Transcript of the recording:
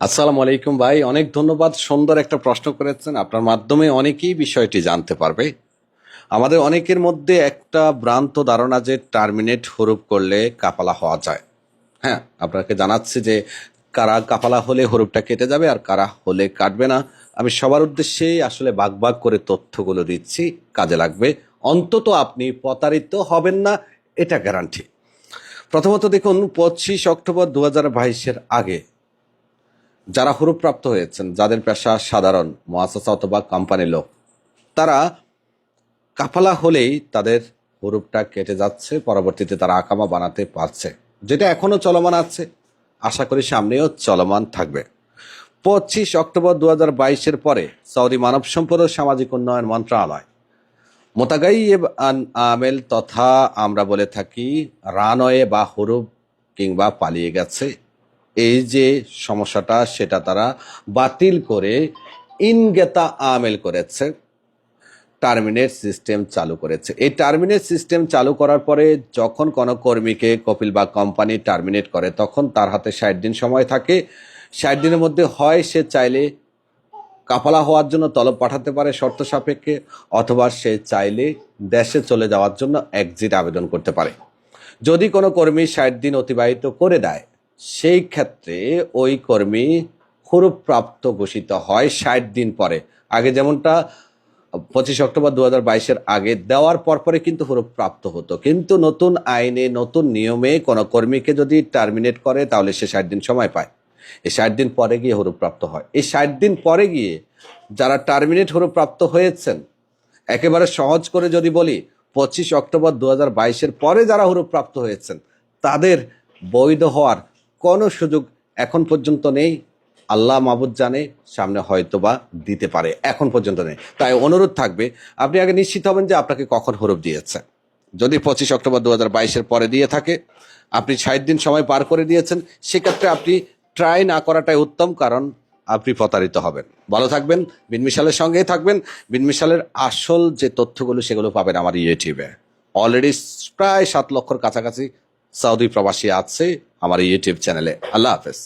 আসসালামু আলাইকুম ভাই। অনেক ধন্যবাদ। সুন্দর একটা প্রশ্ন করেছেন। আপনার মাধ্যমে অনেকেই বিষয়টি জানতে পারবে। আমাদের অনেকের মধ্যে একটা ভ্রান্ত ধারণা যে টার্মিনেট হরুপ করলে কাপালা হওয়া যায়। হ্যাঁ আপনাকে জানাচ্ছি যে কারা কাপালা হলে হরুপটা কেটে যাবে আর কারা হলে কাটবে না। আমি সবার উদ্দেশ্যেই আসলে ভাগ বাগ করে তথ্যগুলো দিচ্ছি। কাজে লাগবে। অন্তত আপনি প্রতারিত হবেন না, এটা গ্যারান্টি প্রথমত দেখুন, পঁচিশ অক্টোবর দু হাজার বাইশের আগে যারা হরুপ্রাপ্ত হয়েছেন, যাদের পেশা সাধারণ মহাসাসা অথবা কোম্পানি লোক, তারা কাফালা হলেই তাদের হরুপটা কেটে যাচ্ছে, পরবর্তীতে তারা আকামা বানাতে পারছে। যেটা এখনও চলমান আছে, আশা করি সামনেও চলমান থাকবে। পঁচিশ অক্টোবর দু হাজার বাইশের পরে সৌদি মানব সম্পদ ও সামাজিক উন্নয়ন মন্ত্রণালয় মোতাগাইব আন আমেল তথা আমরা বলে থাকি রানওয়ে বা হরুপ কিংবা পালিয়ে গেছে। এই যে সমস্যাটা, সেটা তারা বাতিল করে ইনগেতা আমেল করেছে, টার্মিনেট সিস্টেম চালু করেছে। এই টার্মিনেট সিস্টেম চালু করার পরে যখন কোনো কর্মীকে কপিল বা কোম্পানি টার্মিনেট করে, তখন তার হাতে ষাট দিন সময় থাকে। ষাট দিনের মধ্যে হয়, সে চাইলে কাফালা হওয়ার জন্য তলব পাঠাতে পারে শর্ত সাপেক্ষে, অথবা সে চাইলে দেশে চলে যাওয়ার জন্য একজিট আবেদন করতে পারে। যদি কোনো কর্মী ষাট দিন অতিবাহিত করে দেয় সেই ক্ষেত্রে ওই কর্মী হরুপ্রাপ্ত ঘোষিত হয় ষাট দিন পরে। আগে যেমনটা পঁচিশ অক্টোবর দু হাজার বাইশের আগে দেওয়ার পর পরে কিন্তু হরুপ প্রাপ্ত হতো। কিন্তু নতুন আইনে, নতুন নিয়মে কোনো কর্মীকে যদি টার্মিনেট করে, তাহলে সে ষাট দিন সময় পায়। এই ষাট দিন পরে গিয়ে হরুপ প্রাপ্ত হয়। এই ষাট দিন পরে গিয়ে যারা টার্মিনেট হরুপ প্রাপ্ত হয়েছেন, একেবারে সহজ করে যদি বলি, পঁচিশ অক্টোবর দু হাজার বাইশের পরে যারা হরুপ প্রাপ্ত হয়েছেন, তাদের বৈধ হওয়ার কোনো সুযোগ এখন পর্যন্ত নেই। আল্লাহ মাবুদ জানে, সামনে হয়তোবা দিতে পারে, এখন পর্যন্ত নেই। তাই অনুরোধ থাকবে, আপনি আগে নিশ্চিত হবেন যে আপনাকে কখন হরফ দিয়েছে। যদি পঁচিশ অক্টোবর দু হাজার পরে দিয়ে থাকে, আপনি ষাট দিন সময় পার করে দিয়েছেন, সেক্ষেত্রে আপনি ট্রাই না করাটাই উত্তম, কারণ আপনি প্রতারিত হবেন। ভালো থাকবেন বিনমিশালের সঙ্গেই থাকবেন। বিনমিশালের আসল যে তথ্যগুলো, সেগুলো পাবেন আমার ইউটিউবে অলরেডি প্রায় সাত লক্ষর কাছাকাছি সৌদি প্রবাসী আছে আমার ইউটিউব চ্যানেলে আল্লাহ হাফেজ।